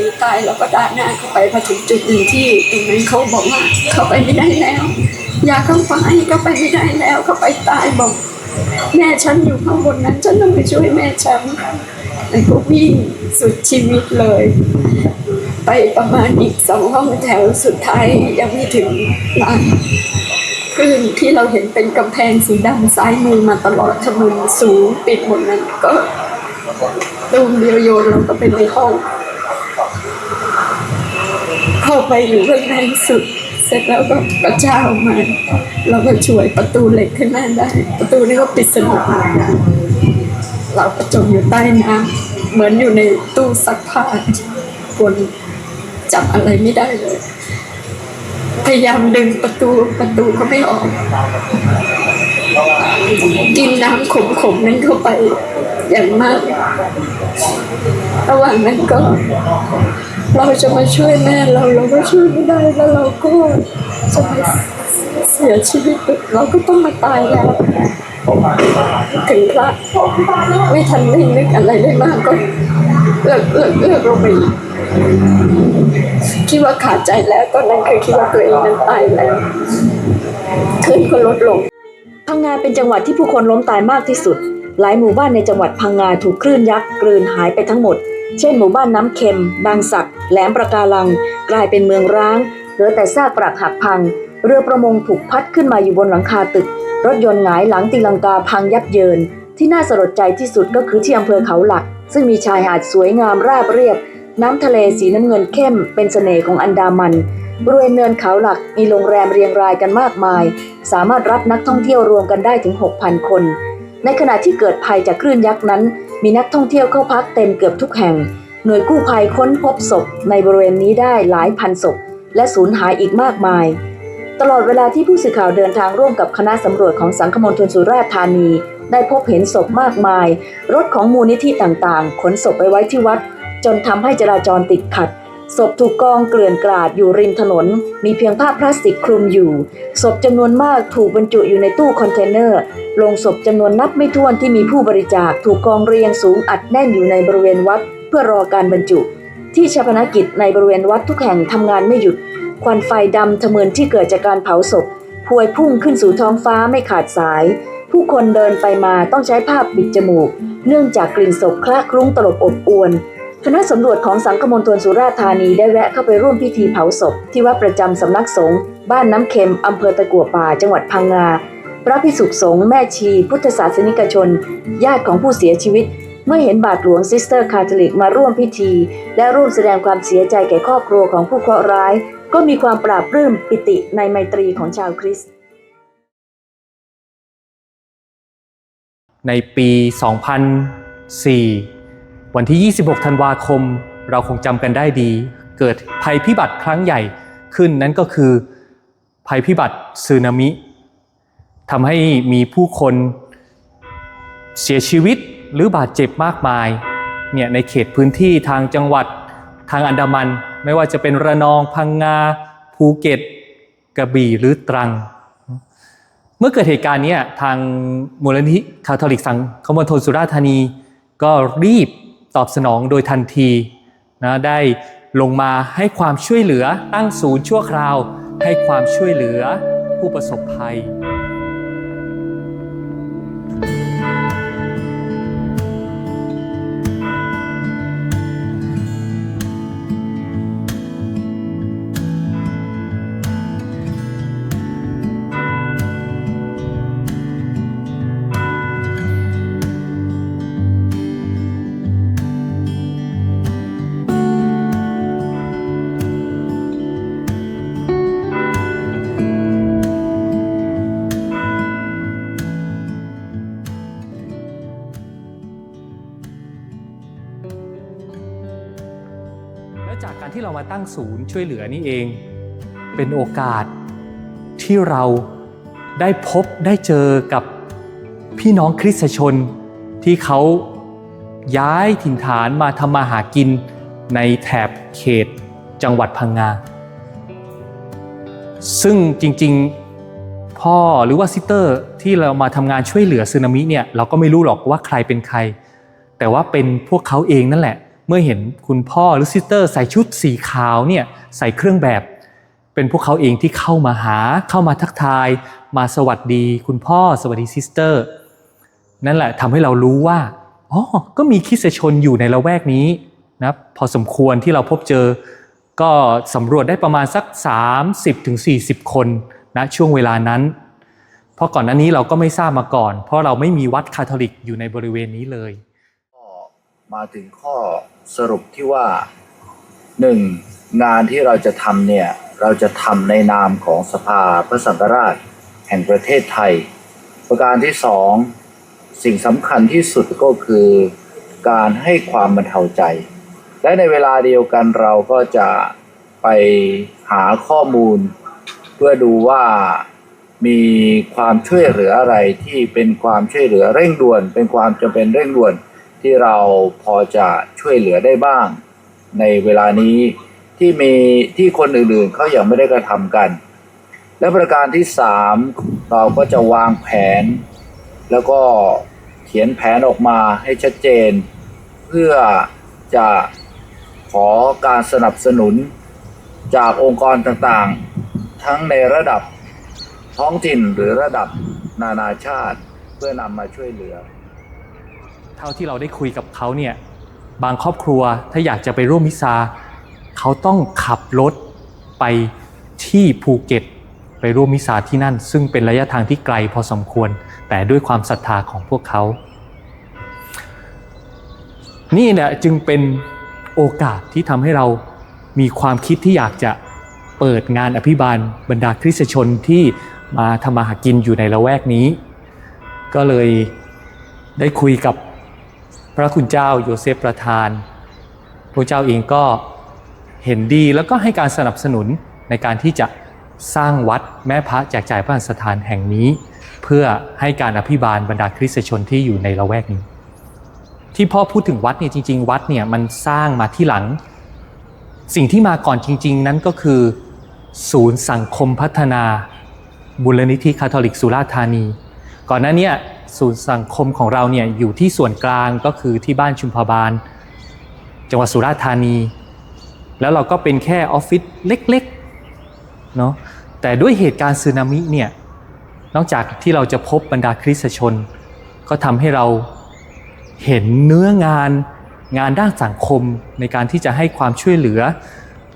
ก็หนีตายเราก็ด่าหน้าเขาไปพอถึงจุดหนึ่งที่ตรงนั้นเขาบอกว่าเขาไปไม่ได้แล้วอย่าเข้าไปเข้าไปไม่ได้แล้วเขาไปตายบอก แม่ฉันอยู่ข้างบนนั้น ฉันต้องไปช่วยแม่ฉันแล้พวกวิ่งสุดชีวิตเลย ไปประมาณอีกสองห้องแถวสุดท้ายยังไม่ถึงลานคลื่นที่เราเห็นเป็นกำแพงสีดำซ้ายมือมาตลอดทำมือสูงปิดหมดนั้นก็ตูมเดียวโยนเราก็เป็นในห้อง เข้าไปอยู่ข้างในสุด เสร็จแล้วก็กระเจ้าออกมาเราก็ช่วยประตูเหล็กขึ้นมาได้ ประตูนี้ก็ปิดสนิทเราก็จมอยู่ใต้น้ำเหมือนอยู่ในตู้ซักผ้าคนจับอะไรไม่ได้เลย พยายามดึงประตูประตูก็ไม่ออก กินน้ำขมๆนั้นเข้าไปอย่างมาก ระหว่างนั้นก็ เราจะมาช่วยแม่เราเราก็ช่วยไม่ได้แล้วเราก็จะมาเสียชีวิตเราก็ต้องมาตายแล้ว ถึงพระไม่ทันได้นึกอะไรได้มากก็เลือกเลือกเลือกลงไปอีคิดว่าขาดใจแล้วตอนนั้นคือคิดว่าตัวเองนั้นตายแล้วขึ้นก็ลดลงพังงาเป็นจังหวัดที่ผู้คนล้มตายมากที่สุด หลายหมู่บ้านในจังหวัดพังงาถูกคลื่นยักษ์กลืนหายไปทั้งหมด เช่นหมู่บ้านน้ำเค็ม บางสัก แหลมประการัง กลายเป็นเมืองร้าง เหลือแต่ซากปรักหักพัง เรือประมงถูกพัดขึ้นมาอยู่บนหลังคาตึก รถยนต์หงายหลังตีลังกาพังยับเยิน ที่น่าสลดใจที่สุดก็คือที่อำเภอเขาหลัก ซึ่งมีชายหาดสวยงามราบเรียบ น้ำทะเลสีน้ำเงินเข้ม เป็นเสน่ห์ของอันดามันบริเวณเนินเขาหลักมีโรงแรมเรียงรายกันมากมาย สามารถรับนักท่องเที่ยวรวมกันได้ถึง 6,000 คน ในขณะที่เกิดภัยจากคลื่นยักษ์นั้น มีนักท่องเที่ยวเข้าพักเต็มเกือบทุกแห่ง หน่วยกู้ภัยค้นพบศพในบริเวณนี้ได้หลายพันศพ และสูญหายอีกมากมาย ตลอดเวลาที่ผู้สื่อข่าวเดินทางร่วมกับคณะสำรวจของสังคมณฑลสุราษฎร์ธานี ได้พบเห็นศพมากมาย รถของมูลนิธิต่างๆ ขนศพไปไว้ที่วัด จนทำให้จราจรติดขัด ศพถูกกองเกลื่อนกลาดอยู่ริมถนน มีเพียงผ้าพลาสติกคลุมอยู่ ศพจำนวนมากถูกบรรจุอยู่ในตู้คอนเทนเนอร์ลงศพจำนวนนับไม่ถ้วนที่มีผู้บริจาคถูกกองเรียงสูงอัดแน่นอยู่ในบริเวณวัด เพื่อรอการบรรจุ ที่ชาปนกิจในบริเวณวัดทุกแห่งทำงานไม่หยุด ควันไฟดำทะเมินที่เกิดจากการเผาศพพวยพุ่งขึ้นสู่ท้องฟ้าไม่ขาดสาย ผู้คนเดินไปมาต้องใช้ผ้าปิดจมูก เนื่องจากกลิ่นศพคละคลุ้งตลบอบอวน คณะสำรวจของสังคมณฑลสุราษฎร์ธานีได้แวะเข้าไปร่วมพิธีเผาศพ ที่วัดประจำสำนักสงฆ์บ้านน้ำเค็มอำเภอตะกัวป่า จังหวัดพังงา พระพิสุขสงฆ์แม่ชี พุทธศาสนิกชน ญาติของผู้เสียชีวิต เมื่อเห็นบาทหลวงซิสเตอร์คาทอลิกมาร่วมพิธี และร่วมแสดงความเสียใจแก่ครอบครัวของผู้เคราะห์ร้าย ก็มีความปราบปลื้มปิติในไมตรีของชาวคริสต์ในปี 2004 วันที่ 26 ธันวาคม เราคงจำกันได้ดี เกิดภัยพิบัติครั้งใหญ่ขึ้นนั่นก็คือภัยพิบัติสึนามิทำให้มีผู้คนเสียชีวิตหรือบาดเจ็บมากมายเนี่ยในเขตพื้นที่ทางจังหวัดทางอันดามัน ไม่ว่าจะเป็นระนองพังงา ภูเก็ตกระบี่หรือตรัง เมื่อเกิดเหตุการณ์นี้ทางมูลนิธิคาทอลิกสังคมณฑลสุราษฎร์ธานี ก็รีบ ตอบสนองโดยทันทีนะได้ลงมาให้ความช่วยเหลือตั้งศูนย์ชั่วคราว ให้ความช่วยเหลือผู้ประสบภัย งศูนย์ช่วยเหลือนี่เอง เป็นโอกาสที่เราได้พบได้เจอกับพี่น้องคริสตชนที่เขาย้ายถิ่นฐานมาทำมาหากินในแถบเขตจังหวัดพังงา ซึ่งจริงๆพ่อหรือว่าซิสเตอร์ที่เรามาทำงานช่วยเหลือสึนามิเนี่ยเราก็ไม่รู้หรอกว่าใครเป็นใคร แต่ว่าเป็นพวกเขาเองนั่นแหละ เมื่อเห็นคุณพ่อหรือซิสเตอร์ใส่ชุดสีขาวเนี่ยใส่เครื่องแบบ เป็นพวกเขาเองที่เข้ามาหาเข้ามาทักทาย มาสวัสดี คุณพ่อสวัสดีซิสเตอร์นั่นแหละทำให้เรารู้ว่าอ๋อก็มีคิสชนอยู่ในละแวกนี้นะพอสมควรที่เราพบเจอ ก็สำรวจได้ประมาณสัก 30-40 คนนะช่วงเวลานั้น เพราะก่อนหน้านี้เราก็ไม่ทราบมาก่อน เพราะเราไม่มีวัดคาทอลิกอยู่ในบริเวณนี้เลย ก็มาถึงข้อ สรุปที่ว่าหนึ่งงานที่เราจะทำเนี่ย เราจะทำในนามของสภาพระสังฆราช แห่งประเทศไทย ประการที่สองสิ่งสำคัญที่สุดก็คือการให้ความบรรเทาใจ และในเวลาเดียวกันเราก็จะไปหาข้อมูล เพื่อดูว่ามีความช่วยเหลืออะไรที่เป็นความช่วยเหลือเร่งด่วน เป็นความจำเป็นเร่งด่วน ที่เราพอจะช่วยเหลือได้บ้าง ในเวลานี้ที่มีที่คนอื่นๆเขายังไม่ได้กระทำกัน และประการที่สามเราก็จะวางแผน แล้วก็เขียนแผนออกมาให้ชัดเจน เพื่อจะขอการสนับสนุนจากองค์กรต่างๆ ทั้งในระดับท้องถิ่นหรือระดับนานาชาติ เพื่อนำมาช่วยเหลือ เท่าที่เราได้คุยกับเขาเนี่ยบางครอบครัวถ้าอยากจะไปร่วมมิซาเขาต้องขับรถไปที่ภูเก็ต ไปร่วมมิซาที่นั่น ซึ่งเป็นระยะทางที่ไกลพอสมควร แต่ด้วยความศรัทธาของพวกเขา นี่เนี่ยจึงเป็นโอกาสที่ทำให้เรามีความคิดที่อยากจะเปิดงานอภิบาลบรรดาคริสตชนที่มาทำมาหากินอยู่ในละแวกนี้ ก็เลยได้คุยกับ ระคุณเจ้าโยเซฟประธาน พระเจ้าเองก็เห็นดีแล้วก็ให้การสนับสนุนในการที่จะสร้างวัดแม่พระแจกจ่ายพระสถานแห่งนี้ เพื่อให้การอภิบาลบรรดาคริสตชนที่อยู่ในละแวกนี้ ที่พ่อพูดถึงวัดเนี่ยจริง ๆ วัดเนี่ยมันสร้างมาที่หลัง สิ่งที่มาก่อนจริง ๆ นั้นก็คือ ศูนย์สังคมพัฒนาบุรณิธิคาทอลิกสุราษฎร์ธานี ก่อนหน้านี้ ศูนย์สังคมของเราเนี่ยอยู่ที่ส่วนกลางก็คือที่บ้านชุมพบาล จังหวัดสุราษฎร์ธานี แล้วเราก็เป็นแค่ออฟฟิศเล็กๆเนาะแต่ด้วยเหตุการณ์สึนามิเนี่ยนอกจากที่เราจะพบบรรดาคริสตชน ก็ทำให้เราเห็นเนื้องานงานด้านสังคมในการที่จะให้ความช่วยเหลือ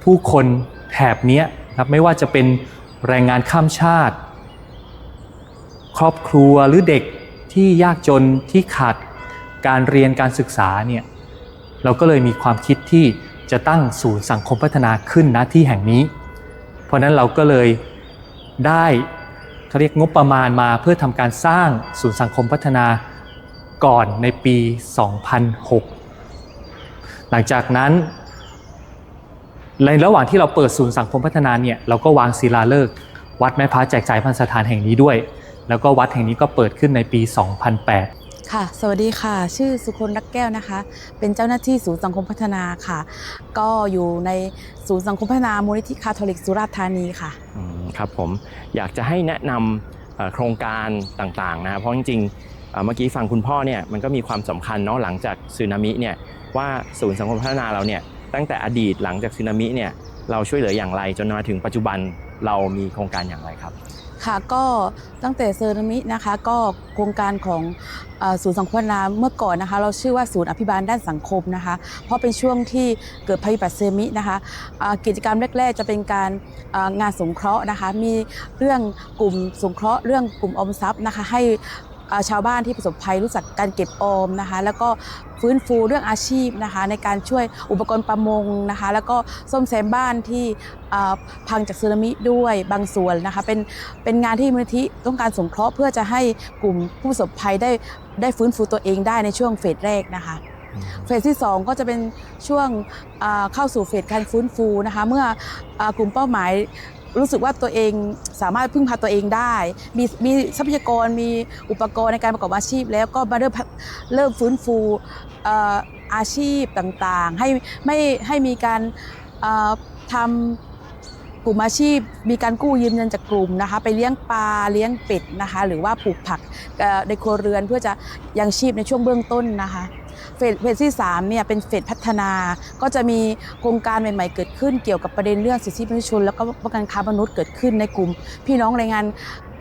ผู้คนแถบนี้ยครับไม่ว่าจะเป็นแรงงานข้ามชาติ ครอบครัวหรือเด็ก ที่ยากจนที่ขาดการเรียนการศึกษาเนี่ยเราก็เลยมีความคิดที่จะตั้งศูนย์สังคมพัฒนาขึ้นณที่แห่งนี้ เพราะฉะนั้นเราก็เลยได้เขาเรียกงบประมาณมาเพื่อทำการสร้างศูนย์สังคมพัฒนาก่อนในปี 2006 หลังจากนั้น ในระหว่างที่เราเปิดศูนย์สังคมพัฒนาเนี่ยเราก็วางศิลาฤกษ์วัดแม่พระแจกจ่ายพันสถานแห่งนี้ด้วย แล้วก็วัดแห่งนี้ก็เปิดขึ้นในปี 2008ค่ะ สวัสดีค่ะ ชื่อสุคนรักแก้วนะคะ เป็นเจ้าหน้าที่ศูนย์สังคมพัฒนาค่ะ ก็อยู่ในศูนย์สังคมพัฒนามูลนิธิคาทอลิกสุราษฎร์ธานีค่ะอืมครับผม อยากจะให้แนะนำเอ่อโครงการต่างๆนะครับเพราะจริงๆเอ่อเมื่อกี้ฟังคุณพ่อเนี่ยมันก็มีความสำคัญเนาะหลังจากสึนามิเนี่ยว่าศูนย์สังคมพัฒนาเราเนี่ยตั้งแต่อดีตหลังจากสึนามิเนี่ยเราช่วยเหลืออย่างไรจนมาถึงปัจจุบันเรามีโครงการอย่างไรครับ ค่ะก็ตั้งแต่เซอร์นามินะคะก็โครงการของศูนย์สังคมนาเมื่อก่อนนะคะเราชื่อว่าศูนย์อภิบาลด้านสังคมนะคะเพราะเป็นช่วงที่เกิดภัยพิบัติเซอร์มินะคะกิจกรรมแรก ๆ จะเป็นการงานสงเคราะห์นะคะมีเรื่องกลุ่มสงเคราะห์เรื่องกลุ่มอมทรัพย์นะคะให้ ชาวบ้านที่ประสบภัยรู้จักการเก็บออมนะคะแล้วก็ฟื้นฟูเรื่องอาชีพนะคะในการช่วยอุปกรณ์ประมงนะคะแล้วก็ซ่อมแซมบ้านที่อ่าพังจากสึนามิด้วยบางส่วนนะคะเป็นเป็นงานที่มูลนิธิต้องการสงเคราะห์เพื่อจะให้กลุ่มผู้ประสบภัยได้ได้ฟื้นฟูตัวเองได้ในช่วงเฟสแรกนะคะเฟสที่ 2 ก็จะเป็นช่วงอ่าเข้าสู่เฟสการฟื้นฟูนะคะเมื่ออากลุ่มเป้าหมาย รู้สึกว่าตัวเองสามารถพึ่งพาตัวเองได้ มีมีทรัพยากรมีอุปกรณ์ในการประกอบอาชีพ แล้วก็มาเริ่มเริ่มฟื้นฟูอาชีพต่างๆ ให้ไม่ให้มีการทำกลุ่มอาชีพ มีการกู้ยืมเงินจากกลุ่มนะคะ ไปเลี้ยงปลาเลี้ยงเป็ดนะคะ หรือว่าปลูกผักในครัวเรือนเพื่อจะยังชีพในช่วงเบื้องต้นนะคะ เฟสเฟสที่3เนี่ยเป็นเฟสพัฒนา ก็จะมีโครงการใหม่ๆเกิดขึ้นเกี่ยวกับประเด็นเรื่องสิทธิมนุษยชน แล้วก็ป้องกันค้ามนุษย์เกิดขึ้นในกลุ่ม พี่น้องแรงงาน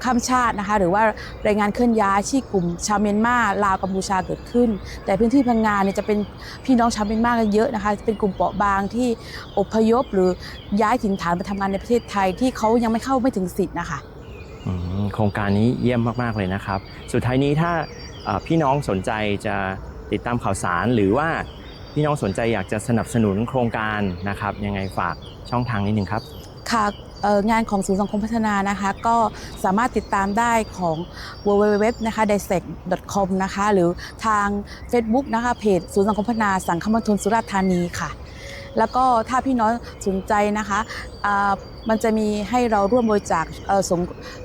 ข้ามชาตินะคะหรือว่าแรงงานเคลื่อนย้ายที่กลุ่ม ชาวเมียนมาลาวกัมพูชาเกิดขึ้น แต่พื้นที่พังงานเนี่ยจะเป็นพี่น้องชาวเมียนมากันเยอะนะคะเป็นกลุ่มเปราะบางที่อพยพหรือย้ายถิ่นฐานไปทำงานในประเทศไทยที่เขายังไม่เข้าไม่ถึงสิทธิ์นะคะโครงการนี้เยี่ยมมาก ๆ เลยนะครับ สุดท้ายนี้ถ้าพี่น้องสนใจจะ ติดตามข่าวสารหรือว่าพี่น้องสนใจอยากจะสนับสนุนโครงการนะครับยังไงฝากช่องทางนิดนึงครับ ค่ะงานของศูนย์สังคมพัฒนานะคะก็สามารถติดตามได้ของ www นะคะ dissect com นะคะหรือทาง Facebook นะคะเพจศูนย์สังคมพัฒนาสังคมณฑลสุราษฎร์ธานีค่ะ แล้วก็ถ้าพี่น้องสนใจนะคะมันจะมีให้เราร่วมบริจาค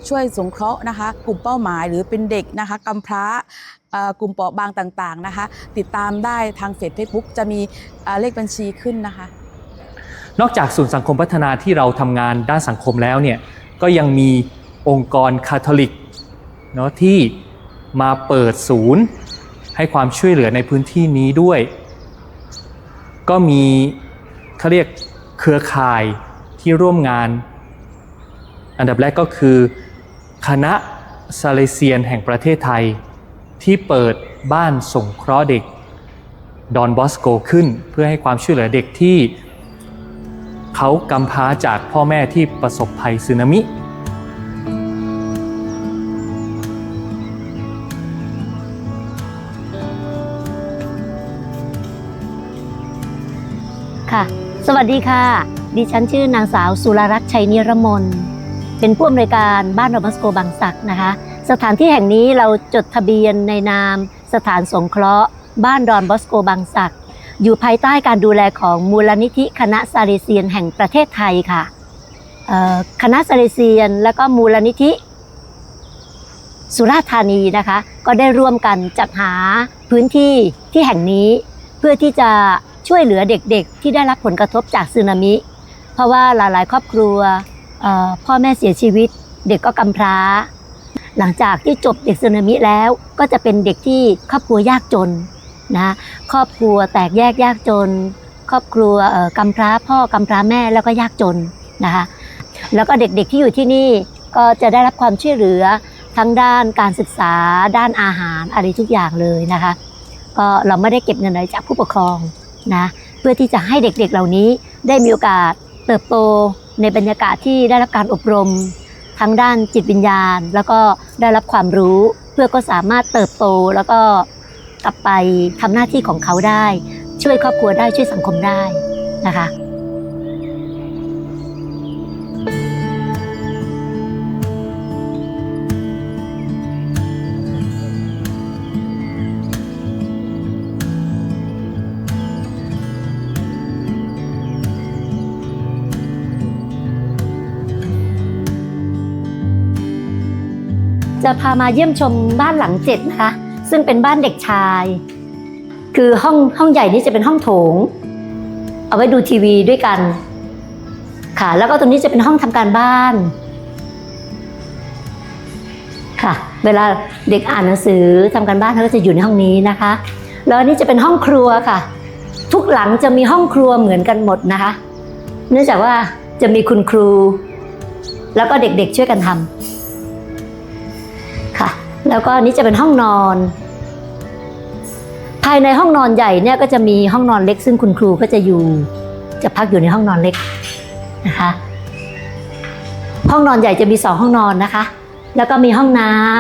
ช่วยสงเคราะห์นะคะ กลุ่มเป้าหมายหรือเป็นเด็กนะคะกำพร้า กลุ่มเปราะบางต่างๆนะคะ ติดตามได้ทางเฟซ Facebook จะมีเลขบัญชีขึ้นนะคะ นอกจากศูนย์สังคมพัฒนาที่เราทำงานด้านสังคมแล้วเนี่ยก็ยังมีองค์กรคาทอลิกเนาะที่มาเปิดศูนย์ให้ความช่วยเหลือในพื้นที่นี้ด้วย ก็มีเขาเรียกเครือข่ายที่ร่วมงาน อันดับแรกก็คือคณะซาเลเซียนแห่งประเทศไทย ที่เปิดบ้านสงเคราะห์เด็กดอนบอสโกขึ้น เพื่อให้ความช่วยเหลือเด็กที่เขากำพร้าจากพ่อแม่ที่ประสบภัยสึนามิค่ะ สวัสดีค่ะ ดิฉันชื่อนางสาวสุรรัตน์ชัยนิรมน เป็นผู้อำนวยการบ้านรบัสโกบางสักนะคะ สถานที่แห่งนี้เราจดทะเบียนในนาม สถานสงเคราะห์ บ้านดอนบอสโกบางสักอยู่ภายใต้การดูแลของมูลนิธิคณะซาเลเซียนแห่งประเทศไทยค่ะคณะซาเลเซียน และก็มูลนิธิ สุราษฎร์ธานีนะคะ ก็ได้ร่วมกันจัดหาพื้นที่ที่แห่งนี้ เพื่อที่จะช่วยเหลือเด็กๆ ที่ได้รับผลกระทบจากสึนามิ เพราะว่าหลายๆ ครอบครัวพ่อแม่เสียชีวิต เด็กก็กำพร้า หลังจากที่จบเด็กสึนามิแล้วก็จะเป็นเด็กที่ครอบครัวยากจนนะครอบครัวแตกแยกยากจน ครอบครัวกำพร้าพ่อกำพร้าแม่แล้วก็ยากจนนะคะแล้วก็เด็กๆที่อยู่ที่นี่ก็จะได้รับความช่วยเหลือทั้งด้านการศึกษาด้านอาหารอะไรทุกอย่างเลยนะคะก็เราไม่ได้เก็บเงินอะไรจากผู้ปกครองนะเพื่อที่จะให้เด็กๆเหล่านี้ได้มีโอกาสเติบโตในบรรยากาศที่ได้รับการอบรม ทั้งด้านจิตวิญญาณ แล้วก็ได้รับความรู้เพื่อก็สามารถเติบโตแล้วก็กลับไปทำหน้าที่ของเขาได้ ช่วยครอบครัวได้ช่วยสังคมได้นะคะ จะพามาเยี่ยมชมบ้านหลังเจ็ดนะคะ ซึ่งเป็นบ้านเด็กชาย คือห้องห้องใหญ่นี้จะเป็นห้องโถง เอาไว้ดูทีวีด้วยกัน ค่ะ แล้วก็ตรงนี้จะเป็นห้องทำการบ้าน ค่ะ เวลาเด็กอ่านหนังสือทำการบ้านเขาก็จะอยู่ในห้องนี้นะคะ แล้วนี่จะเป็นห้องครัวค่ะ ทุกหลังจะมีห้องครัวเหมือนกันหมดนะคะ เนื่องจากว่าจะมีคุณครู แล้วก็เด็กๆช่วยกันทำค่ะ แล้วก็อันนี้จะเป็นห้องนอน ภายในห้องนอนใหญ่เนี่ยก็จะมีห้องนอนเล็ก ซึ่งคุณครูก็จะอยู่ จะพักอยู่ในห้องนอนเล็กนะคะ ห้องนอนใหญ่จะมีสองห้องนอนนะคะ แล้วก็มีห้องน้ำ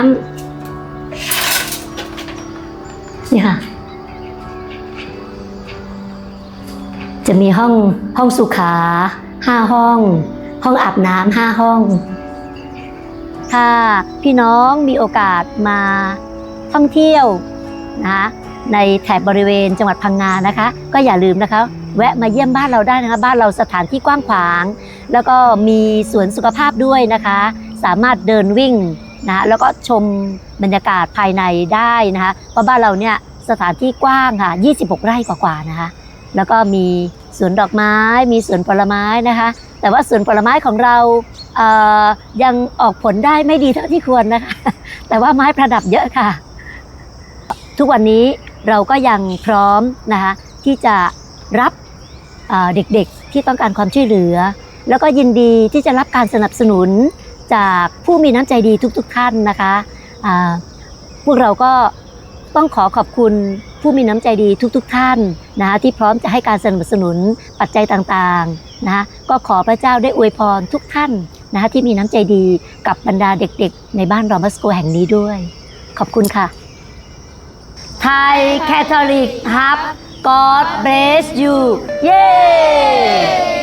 นี่ค่ะจะมีห้องห้องสุขาห้าห้อง ห้องอาบน้ำห้าห้อง ถ้าพี่น้องมีโอกาสมาท่องเที่ยวนะคะในแถบบริเวณจังหวัดพังงานะคะ ก็อย่าลืมนะคะ แวะมาเยี่ยมบ้านเราได้นะคะ บ้านเราสถานที่กว้างขวาง แล้วก็มีสวนสุขภาพด้วยนะคะ สามารถเดินวิ่งนะแล้วก็ชมบรรยากาศภายในได้นะคะเพราะบ้านเราเนี่ยสถานที่กว้างค่ะ 26 ไร่กว่าๆนะคะ แล้วก็มีสวนดอกไม้ มีสวนผลไม้นะคะ แต่ว่าสวนผลไม้ของเรา ยังออกผลได้ไม่ดีเท่าที่ควรนะคะ แต่ว่าไม้ประดับเยอะค่ะ ทุกวันนี้เราก็ยังพร้อมนะคะที่จะรับเด็กๆที่ต้องการความช่วยเหลือ แล้วก็ยินดีที่จะรับการสนับสนุนจากผู้มีน้ำใจดีทุกๆท่านนะคะพวกเราก็ต้องขอขอบคุณผู้มีน้ำใจดีทุก ๆ ท่านนะคะที่พร้อมจะให้การสนับสนุนปัจจัยต่างๆนะคะก็ขอพระเจ้าได้อวยพรทุกท่าน นะคะที่มีน้ำใจดีกับบรรดาเด็กๆ ในบ้านรอมัสโกแห่งนี้ด้วย ขอบคุณค่ะ ไทยแคทอลิกฮับ God bless you เย้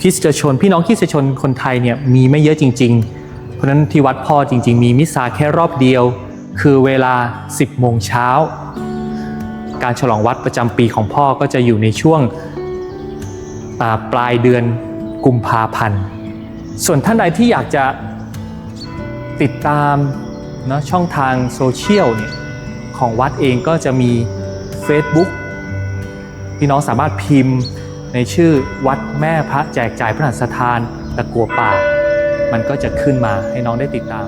คริสตชน พี่น้องคริสตชนคนไทยเนี่ยมีไม่เยอะจริง ๆ เพราะนั้นที่วัดพ่อจริง ๆ มีมิสซาแค่รอบเดียว คือเวลา 10โมงเช้า การฉลองวัดประจำปีของพ่อก็จะอยู่ในช่วงปลายเดือนกุมภาพันธ์ ส่วนท่านใดที่อยากจะติดตามเนะช่องทางโซเชียลเนี่ยของวัดเองก็จะมี Facebook พี่น้องสามารถพิมพ์ ในชื่อวัดแม่พระแจกจ่ายพระหัสถานตะกัวป่า มันก็จะขึ้นมาให้น้องได้ติดตาม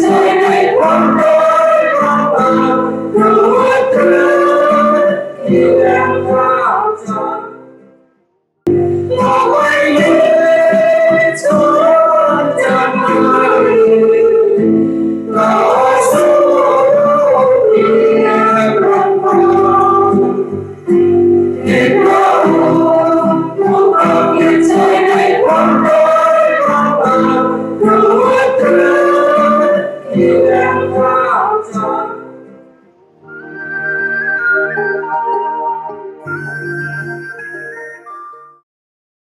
It's